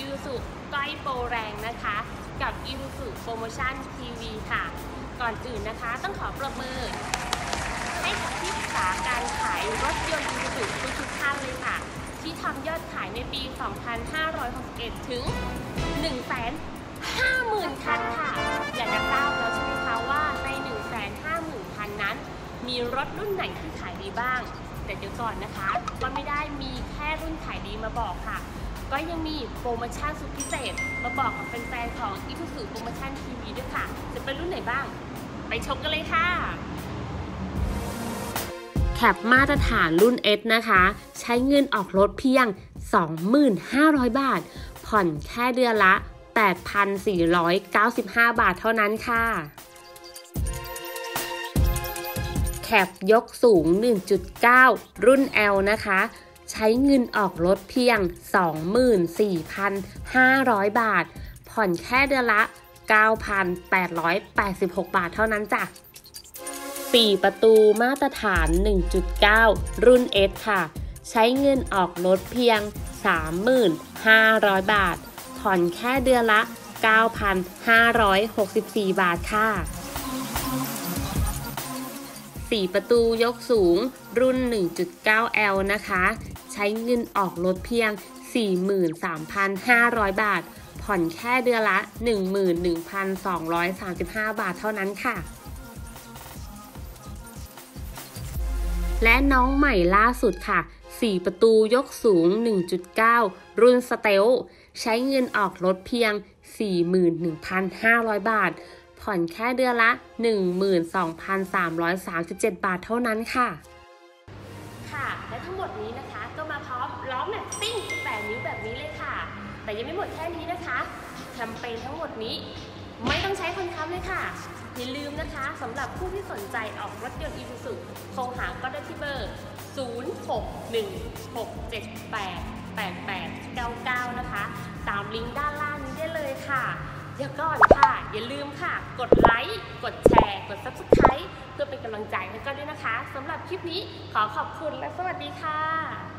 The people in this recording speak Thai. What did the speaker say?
อิวสุใกล้โปรแรงนะคะ กับอิวสุโปรโมชั่นทีวีค่ะ ก่อนอื่นนะคะต้องขอปรบมือ ให้กับที่ปรึกษาการขายรถยนต์อิวสุทุกๆท่านเลยค่ะ ที่ทำยอดขายในปี 2561 ถึง 150,000 คันค่ะ อยากจะทราบแล้วใช่ไหมคะว่าใน 150,000 คันนั้น มีรถรุ่นไหนที่ขายดีบ้างแต่เดี๋ยวก่อนนะคะว่าไม่ได้มีแค่รุ่นขายดีมาบอกค่ะ ก็ยังมีโปรโมชั่นสุดพิเศษ มาบอกกับแฟนๆของอีทูสุโปรโมชั่นทีวีด้วยค่ะ จะเป็นรุ่นไหนบ้าง ไปชมกันเลยค่ะแคปมาตรฐานรุ่น S นะคะ ใช้เงินออกรถเพียง 25,000 บาท ผ่อนแค่เดือนละ 8,495 บาทเท่านั้นค่ะ แคปยกสูง 1.9 รุ่น L นะคะ ใช้เงินออกรถเพียง 24,500 บาท ผ่อนแค่เดือนละ 9,886 บาทเท่านั้นจ้ะ 4 ประตูมาตรฐาน 1.9 รุ่น S ค่ะ ใช้เงินออกรถเพียง 3,500 บาท ผ่อนแค่เดือนละ 9,564 บาทค่ะ4 ประตูยกสูงรุ่น 1.9L นะคะ ใช้เงินออกรถเพียง 43,500 บาท ผ่อนแค่เดือนละ 11,235 บาทเท่านั้นค่ะและน้องใหม่ล่าสุดค่ะ 4 ประตูยกสูง 1.9 รุ่นสเตล ใช้เงินออกรถเพียง 41,500 บาท ผ่อนแค่เดือนละ 12,337 บาทเท่านั้นค่ะ หมดนี้นะคะ ก็มาพร้อมล้อแม็กซิ่ง18นิ้วแบบนี้เลยค่ะ แต่ยังไม่หมดแค่นี้นะคะ แคมเปญทั้งหมดนี้ ไม่ต้องใช้คนค้ำเลยค่ะอย่าลืมนะคะสำหรับผู้ที่สนใจออกรถยนต์อีซูซุโทรหาก็ได้ที่เบอร์ 0616788899 นะคะ เดี๋ยวก่อนค่ะ อย่าลืมค่ะ กดไลค์ กดแชร์ กด Subscribe เพื่อเป็นกำลังใจให้ก็ด้วยนะคะสำหรับคลิปนี้ขอขอบคุณและสวัสดีค่ะ